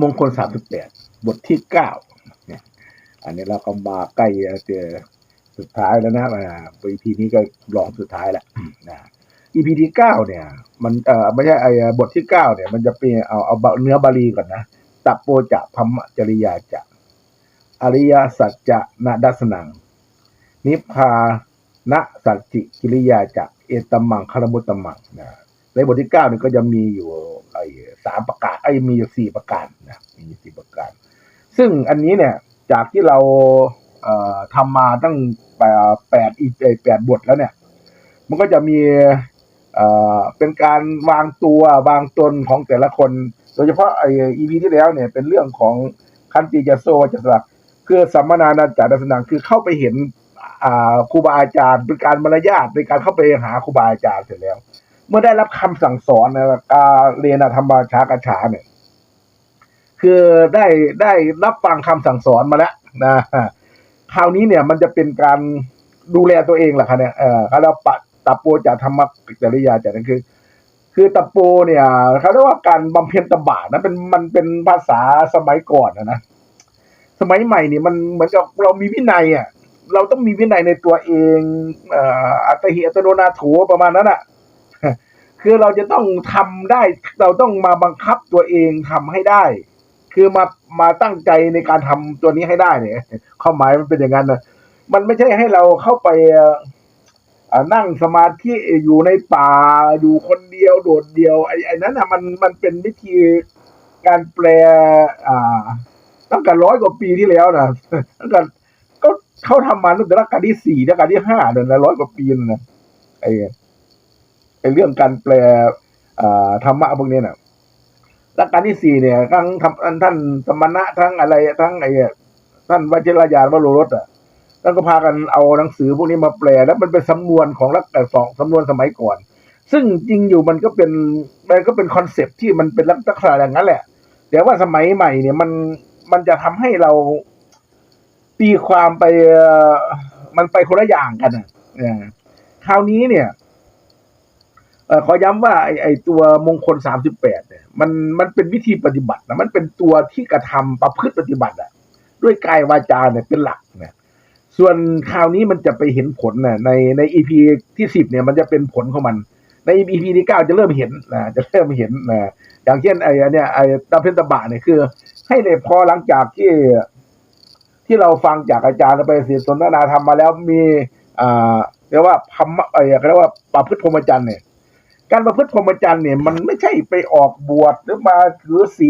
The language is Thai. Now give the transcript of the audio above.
มงคลสามสิบแปดบทที่เก้าอันนี้เราก็มาใกล้จะเจอสุดท้ายแล้วนะอ่า EP นี้ก็รองสุดท้ายแล้วนะ EP ที่เก้าเนี่ย มันเอ่อไม่ใช่ไอ้บทที่เก้าเนี่ย มันจะเป็นเอาเอาเนื้อบาลีก่อนนะตัปโปจะพัมมจริยาจะ อริยสัจจะนาดัสนัง นิพพานะสัจจิกิริยาจะ เอตมังคารมุตตมังนะในบทที่เก้านี่ก็จะมีอยู่ สามประการไอ้มีอยู่สี่ประการนะมีอยู่สี่ประการซึ่งอันนี้เนี่ยจากที่เราเอ่อทำมาตั้งแปดอีแปดบทแล้วเนี่ย มันก็จะมีเอ่อเป็นการวางตัววางตนของแต่ละคน โดยเฉพาะไอ้ EP ที่แล้วเนี่ยเป็นเรื่องของคันติจโซจัสลักคือสัมมนานาจารสนังคือเข้าไปเห็นครูบาอาจารย์เป็นการมารยาทเป็นการเข้าไปหาครูบาอาจารย์เสร็จแล้ว เมื่อได้รับคำสั่งสอนในการเรียนธรรมชากชาเนี่ย คือได้ได้รับฟังคำสั่งสอนมาแล้วนะคราวนี้เนี่ยมันจะเป็นการดูแลตัวเองแหละครับเนี่ยเออเขาเรียกว่าปะตะโปจะธรรมจริยาจะนั่นคือ คือตะโปเนี่ยเขาเรียกว่าการบำเพ็ญตบะนะเป็นมันเป็นภาษาสมัยก่อนนะนะสมัยใหม่นี่มันเหมือนกับเรามีวินัยอะเราต้องมีวินัยในตัวเองเอ่ออัตหิอัตโนนาโถประมาณนั้นอะ คือเราจะต้องทำได้ เราต้องมาบังคับตัวเองทำให้ได้ คือมามาตั้งใจในการทำตัวนี้ให้ได้เนี่ยความหมายมันเป็นอย่างนั้นนะมันไม่ใช่ให้เราเข้าไปนั่งสมาธิอยู่ในป่าอยู่คนเดียวโดดเดียวไอ้ไอ้นั้นนะมันมันเป็นวิธีการแปลอ่า ตั้งแต่ร้อยกว่าปีที่แล้วนะตั้งแต่ก็เขาทำมาตั้งแต่รัชกาลที่สี่รัชกาลที่ห้าเนี่ยนะร้อยกว่าปีนะไอ้ เรื่องการแปลธรรมะพวกนี้น่ะรัชกาลที่สี่เนี่ยทั้งท่านสมณะทั้งอะไรทั้งไอ้ท่านวชิรยานวโรรสอะท่านก็พากันเอาหนังสือพวกนี้มาแปล แล้วมันเป็นสำนวนของรัชกาลสองสำนวนสมัยก่อน ซึ่งจริงอยู่มันก็เป็นมันก็เป็นคอนเซปที่มันเป็นลักษณะอย่างนั้นแหละ แต่ว่าสมัยใหม่เนี่ยมันมันจะทำให้เราตีความไปมันไปคนละอย่างกันอะคราวนี้เนี่ย ขอย้ำว่าไอ้ไอตัวมงคลสามสิบแปดเนี่ยมันมันเป็นวิธีปฏิบัตินะมันเป็นตัวที่กระทำประพฤติปฏิบัติอะด้วยกายวาจาเนี่ยเป็นหลักเนี่ยส่วนคราวนี้มันจะไปเห็นผลนะในในอีพีที่สิบเนี่ยมันจะเป็นผลของมัน ในอีพีที่เก้าจะเริ่มเห็นนะจะเริ่มเห็นนะอย่างเช่นไอ้นเนี่ยไอ้ตาเพนตบะเนี่ยคือ ให้เลยพอหลังจากที่ที่เราฟังจากอาจารย์ไปเสียสนทนาธรรมมาแล้วมีอ่าเรียกว่าธรรมะเอ่อเรียกว่าประพฤติพรหมจรรย์เนี่ย การประพฤติพรหมจรรย์เนี่ยมันไม่ใช่ไปออกบวชหรือมาถือศีล